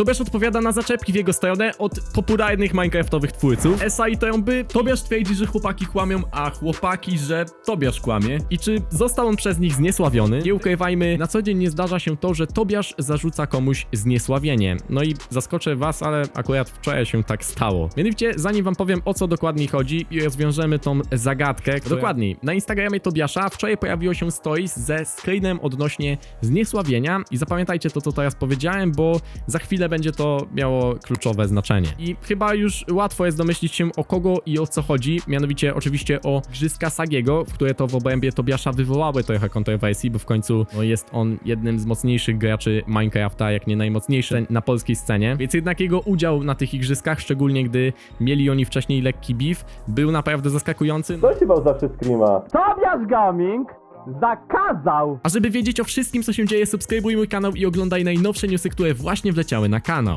Tobiasz odpowiada na zaczepki w jego stronę od popularnych minecraftowych twórców. Esa i Trąby, Tobiasz twierdzi, że chłopaki kłamią, a chłopaki, że Tobiasz kłamie. I czy został on przez nich zniesławiony? Nie ukrywajmy, na co dzień nie zdarza się to, że Tobiasz zarzuca komuś zniesławienie. No i zaskoczę was, ale akurat wczoraj się tak stało. Mianowicie, zanim wam powiem o co dokładnie chodzi i rozwiążemy tą zagadkę, dokładniej, na Instagramie Tobiasza wczoraj pojawiło się stories ze screenem odnośnie zniesławienia i zapamiętajcie to, co teraz powiedziałem, bo za chwilę będzie to miało kluczowe znaczenie. I chyba już łatwo jest domyślić się o kogo i o co chodzi, mianowicie oczywiście o Grzyska Sagiego, w które to w obrębie Tobiasza wywołały trochę kontrowersji, bo w końcu no, jest on jednym z mocniejszych graczy Minecrafta, jak nie najmocniejszy na polskiej scenie, więc jednak jego udział na tych igrzyskach, szczególnie gdy mieli oni wcześniej lekki beef, był naprawdę zaskakujący. Co się bał zawsze screama? Tobiasz Gaming zakazał A żeby wiedzieć o wszystkim, co się dzieje, subskrybuj mój kanał i oglądaj najnowsze newsy, które właśnie wleciały na kanał.